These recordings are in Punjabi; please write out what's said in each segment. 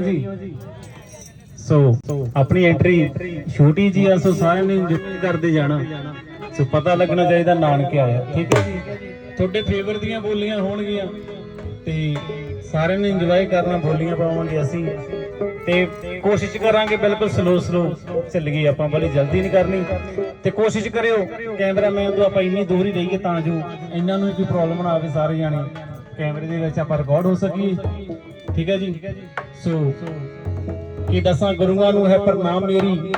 ਜੀ। ਸੋ ਆਪਣੀ ਐਂਟਰੀ ਛੋਟੀ ਜੀ ਆ ਸੋ ਸਾਰਿਆਂ ਨੇ ਇੰਜੋਏ ਕਰਦੇ ਜਾਣਾ। ਸੋ ਪਤਾ ਲੱਗਣਾ ਚਾਹੀਦਾ ਨਾਨਕੇ ਆਇਆ। ਠੀਕ ਹੈ ਜੀ? ਤੁਹਾਡੇ ਫੇਵਰ ਦੀਆਂ ਬੋਲੀਆਂ ਹੋਣਗੀਆਂ। ਤੇ ਸਾਰਿਆਂ ਨੇ ਇੰਜੋਏ ਕਰਨਾ ਬੋਲੀਆਂ ਪਾਵਾਂਗੇ ਅਸੀਂ। ਤੇ ਕੋਸ਼ਿਸ਼ ਕਰਾਂਗੇ ਬਿਲਕੁਲ ਸਲੋ ਸਲੋ ਚੱਲੀਏ। ਆਪਾਂ ਬੜੀ ਜਲਦੀ ਨਹੀਂ ਕਰਨੀ। ਤੇ ਕੋਸ਼ਿਸ਼ ਕਰਿਓ ਕੈਮਰਾਮੈਨ ਤੋਂ ਆਪਾਂ ਇੰਨੀ ਦੂਰ ਹੀ ਰਹੀਏ ਤਾਂ ਜੋ ਇਹਨਾਂ ਨੂੰ ਕੋਈ ਪ੍ਰੋਬਲਮ ਨਾ ਆਵੇ ਸਾਰੇ ਜਾਣੇ। ਕੈਮਰੇ ਦੇ ਵਿੱਚ ਆਪਾਂ ਰਿਕਾਰਡ ਹੋ ਸਕੀਏ। ਠੀਕ ਹੈ ਜੀ? ਸੋ, ਕਿ ਦਸਾਂ ਗੁਰੂਆਂ ਨੂੰ ਹੈ ਪ੍ਰਣਾਮ ਮੇਰੀ।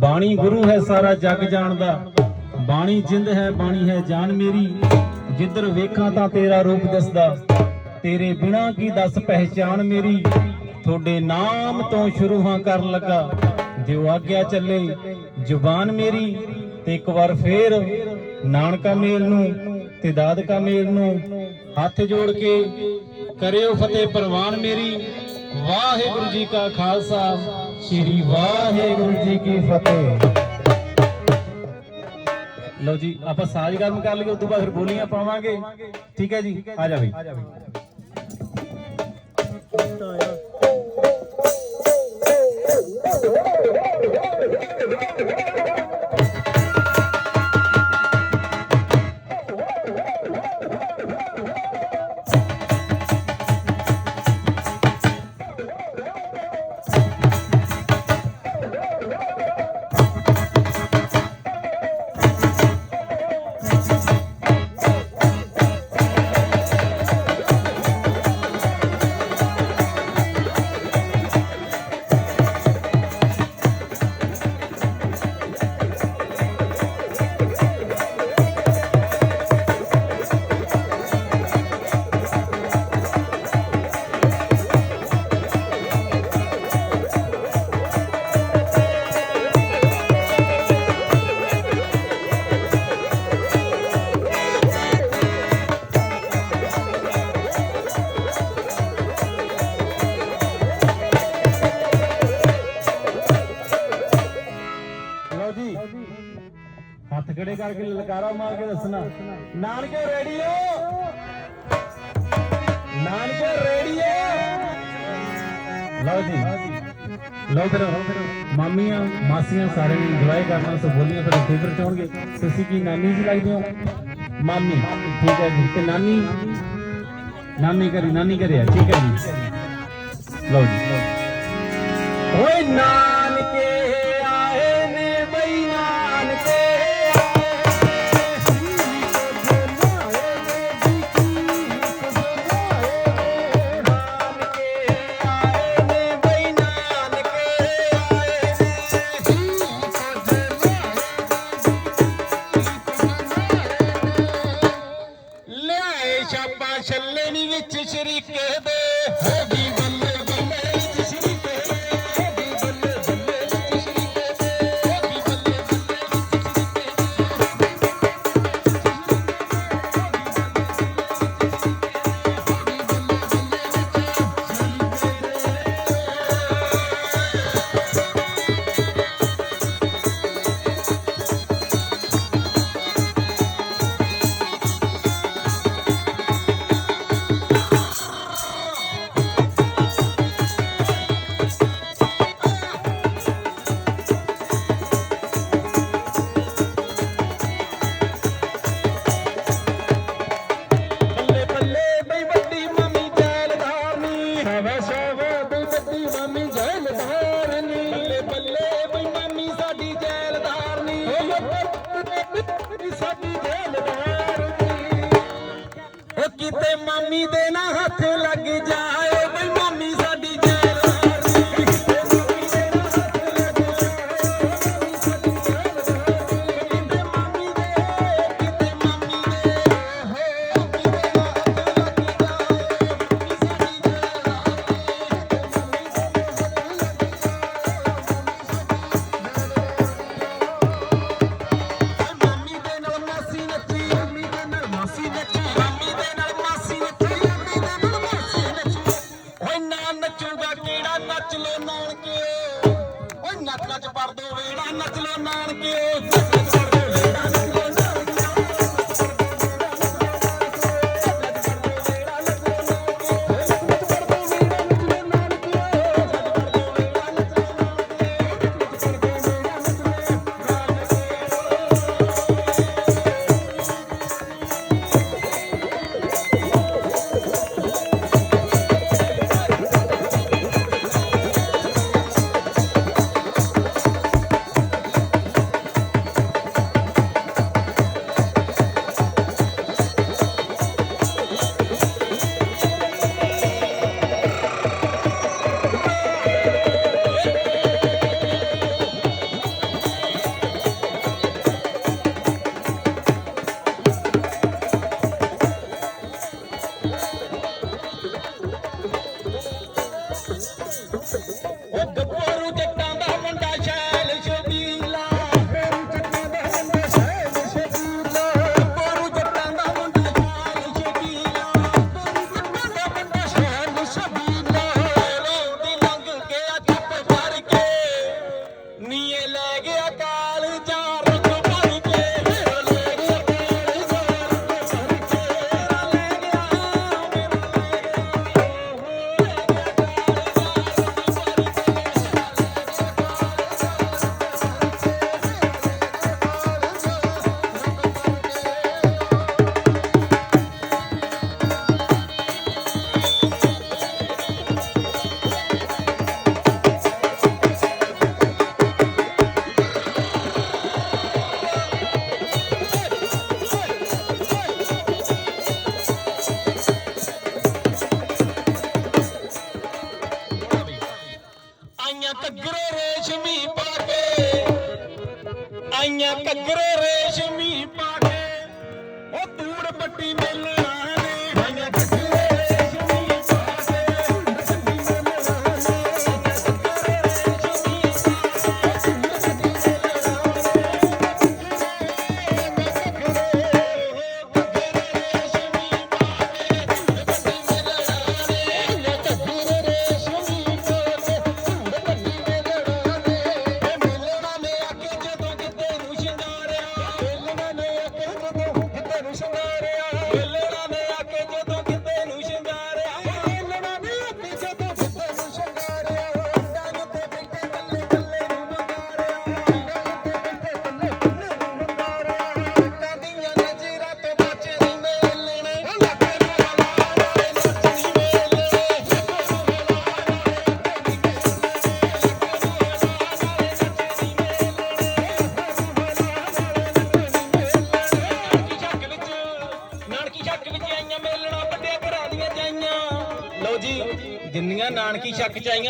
ਬਾਣੀ ਗੁਰੂ ਹੈ ਸਾਰਾ ਜਗ ਜਾਣਦਾ ਬਾਣੀ ਜਿੰਦ ਹੈ, ਬਾਣੀ ਹੈ ਜਾਨ ਮੇਰੀ। ਜਿੱਧਰ ਵੇਖਾਂ ਤਾਂ ਤੇਰਾ ਰੂਪ ਦਿਸਦਾ। ਤੇਰੇ ਬਿਨਾ ਕੀ ਦੱਸ ਪਹਿਚਾਨ ਮੇਰੀ। ਤੁਹਾਡੇ ਨਾਮ ਤੋਂ ਸ਼ੁਰੂ ਹਾਂ ਕਰਨ ਲੱਗਾ। ਦਿਓ ਆਗਿਆ ਚੱਲੇ, ਜ਼ੁਬਾਨ ਮੇਰੀ, ਤੇ ਇੱਕ ਵਾਰ ਫੇਰ ਨਾਨਕਾ ਮੇਲ ਨੂੰ ਤੇ ਦਾਦਕਾ ਮੇਲ ਨੂੰ ਹੱਥ ਜੋੜ ਕੇ ਕਰਿਓ ਫਤਿਹ ਪ੍ਰਵਾਨ ਮੇਰੀ। ਵਾਹਿਗੁਰੂ ਜੀ ਕਾ ਖਾਲਸਾ। ਸ੍ਰੀ ਵਾਹਿਗੁਰੂ ਜੀ ਕੀ ਫਤਿਹ। ਲਓ ਜੀ ਆਪਾਂ ਸਾਜ ਗਰਮ ਕਰ ਲਈਏ ਉਸ ਤੋਂ ਬਾਅਦ ਫਿਰ ਬੋਲੀਆਂ ਪਾਵਾਂਗੇ। ਠੀਕ ਹੈ ਜੀ ਆ ਜਾ ਬਈ। ਹੱਥ ਖੜੇ ਕਰਕੇ ਲਲਕਾਰਾ ਮਾਰ ਕੇ ਦੱਸਣਾ ਨਾਨਕੇ ਰੇਡੀਓ ਨਾਨਕੇ ਰੇਡੀਓ ਲਓ ਜੀ ਲਓ ਫਿਰ ਮਾਮੀਆਂ ਮਾਸੀਆਂ ਸਾਰੇ ਨੇ ਇੰਜੋਏ ਕਰਨਾ ਸੋ ਬੋਲੀਆਂ ਫਿਰ ਫੇਵਰ ਚਾਹਣਗੇ ਤੁਸੀਂ ਕੀ ਨਾਨੀ ਜੀ ਲੱਗਦੇ ਹੋ ਮਾਮੀ ਠੀਕ ਹੈ ਜੀ ਤੇ ਨਾਨੀ ਨਾਨੀ ਕਰੀ ਨਾਨੀ ਕਰਿਆ ਠੀਕ ਹੈ ਜੀ ਲਓ ਜੀ ਓਏ ਕਿਤੇ ਮਾਮੀ ਦੇ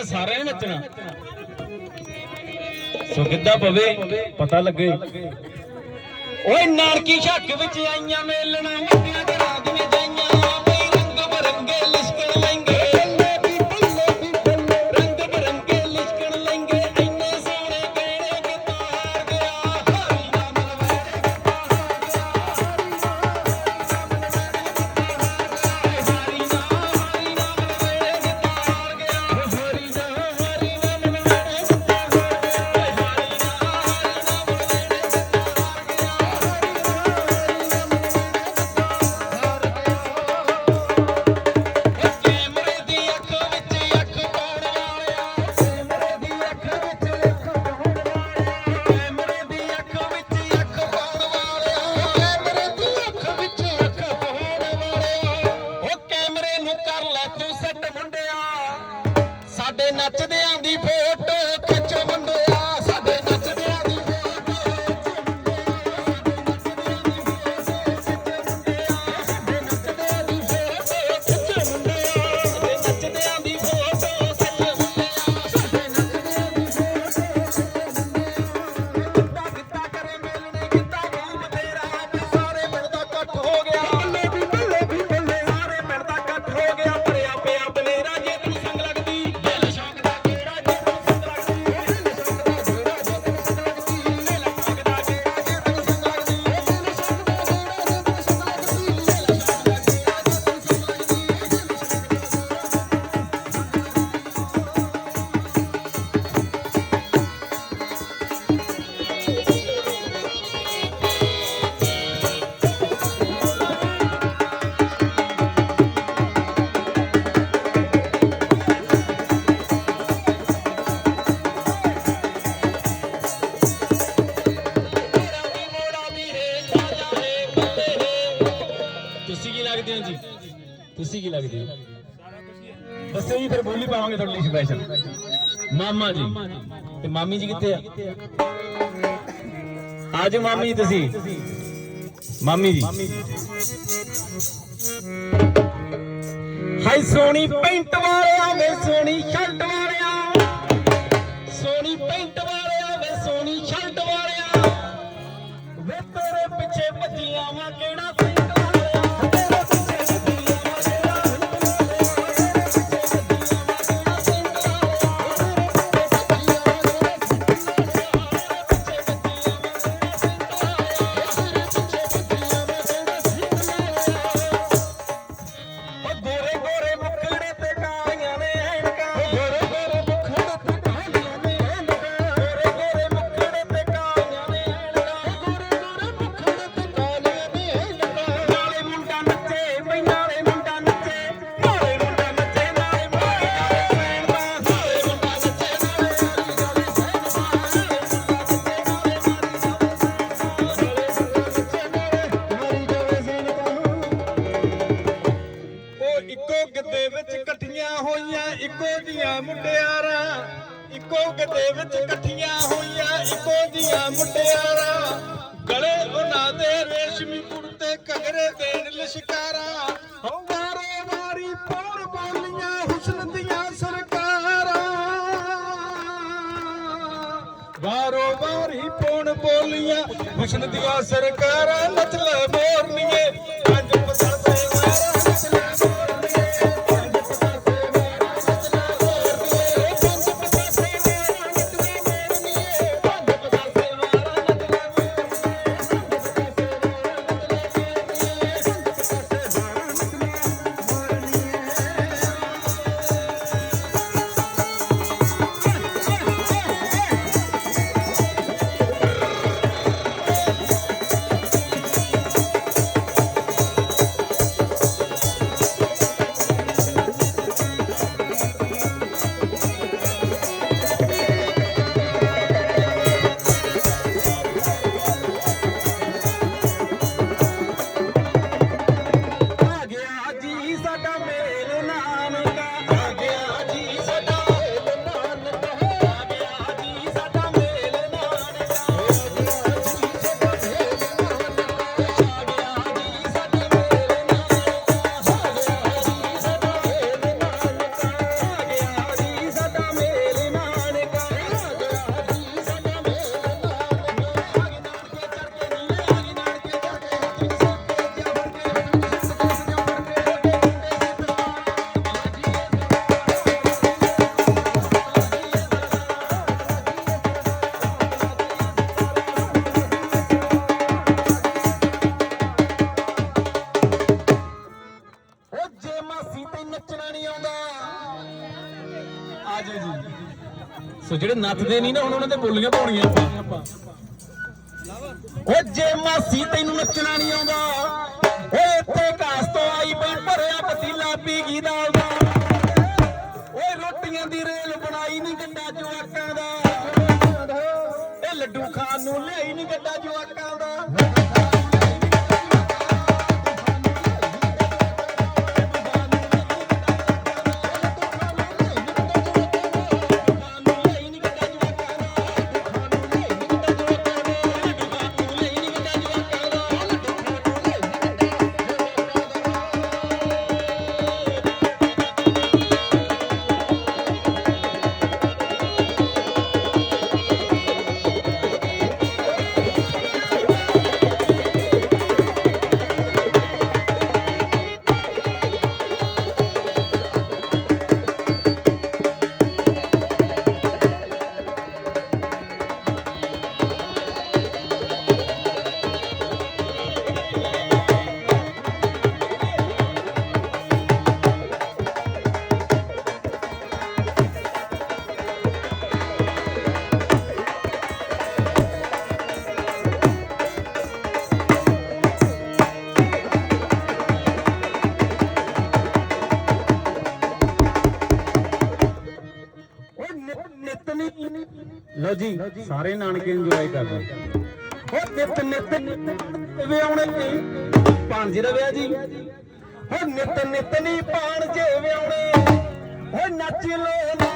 ਨੱਚਣਾ ਸਾਰਿਆਂ ਨੇ ਨੱਚਣਾ। ਸੋ ਗਿੱਧਾ ਪਵੇ, ਪਤਾ ਲੱਗੇ। ਓਏ ਨਾਰਕੀ ਛੱਕ ਵਿੱਚ ਆਈਆਂ ਮੇਲਣਾ ਮੱਟੀਆਂ ਦੇ ਰਾਜ ਨੇ ਜਾਈਆਂ ਆਪੇ ਬਰੰਗੇ ਲਿਸ਼ਕ ਕੀ ਲੱਗਦੀ ਹੈ? ਦੱਸੋ ਜੀ ਫਿਰ ਬੋਲੀ ਪਾਵਾਂਗੇ ਤੁਹਾਡੇ ਲਈ ਸਪੈਸ਼ਲ ਮਾਮਾ ਜੀ। ਤੇ ਮਾਮੀ ਜੀ ਕਿੱਥੇ ਆ? ਆਜੋ ਮਾਮੀ ਜੀ ਤੁਸੀਂ। ਮਾਮੀ ਜੀ। ਹਾਈ ਸੋਹਣੀ ਪੈਂਟ ਵਾਲਿਆ ਵੇ, ਸੋਹਣੀ ਸ਼ਰਟ ਵਾਲਿਆ। ਸੋਹਣੀ ਪੈਂਟ ਵਾਲਿਆ ਵੇ, ਸੋਹਣੀ ਸ਼ਰਟ ਵਾਲਿਆ। ਵੇ ਤੇਰੇ ਪਿੱਛੇ ਭੱਜੀਆਂ ਵਾ ਕਿਹੜਾ ਵਿੱਚ ਹੋਈਆਂ ਇੱਕੋ ਜੀਆਂ ਮੁਟਿਆਰਾਂ ਗਲੇ ਉਹਨਾਂ ਦੇ ਰੇਸ਼ਮੀ ਕੁੜਤੇ ਘਗਰੇ ਦੇਣ ਲਿਸ਼ਕਾਰਾਂ। ਹੋ ਵਾਰੇ ਵਾਰੀ ਪੌਣ ਬੋਲੀਆਂ ਹੁਸਨ ਦੀਆਂ ਸਰਕਾਰਾਂ। ਵਾਰੋ ਵਾਰੀ ਪੌਣ ਬੋਲੀਆਂ ਹੁਸਨ ਦੀਆਂ ਸਰਕਾਰਾਂ। ਨੱਚ ਲੈ ਮੋਰਨੀਏ ਸੋ ਨਹੀਂ ਨਾ, ਹੁਣ ਉਹਨਾਂ ਦੇ ਬੋਲੀਆਂ ਪਾਉਣੀਆਂ। ਆਪਾਂ ਉਹ ਜੇ ਮਾਸੀ ਤੈਨੂੰ ਨੱਚਣਾ ਨਹੀਂ ਆਉਂਦਾ, ਓਏ ਇੱਥੇ ਕਾਸ ਤੋਂ ਆਈ ਬਈ ਭਰਿਆ ਪਤੀਲਾ ਪੀਗੀ ਦਾ। ਓਏ ਰੋਟੀਆਂ ਦੀ ਰੇਲ ਬਣਾਈ ਨਹੀਂ ਗੱਡਾ ਜਵਾਕਾਂ ਦਾ। ਇਹ ਲੱਡੂ ਖਾਣ ਨੂੰ ਲਿਆਈ ਨਹੀਂ ਗੱਡਾ ਜਵਾਕਾਂ ਦਾ। ਸਾਰੇ ਨਾਨਕੇ ਇੰਜੋਏ ਕਰ ਰਹੇ ਓ ਨਿਤ ਨਿਤ ਵਿਆਉਣੇ ਭਾਂਜੀ ਦਾ ਵਿਆਹ ਜੀ। ਓ ਨਿਤ ਨਿਤ ਨੀ ਪਾਣ ਜੇ ਵਿਆਉਣੇ ਓ ਨੱਚ ਲੋ ਨਾ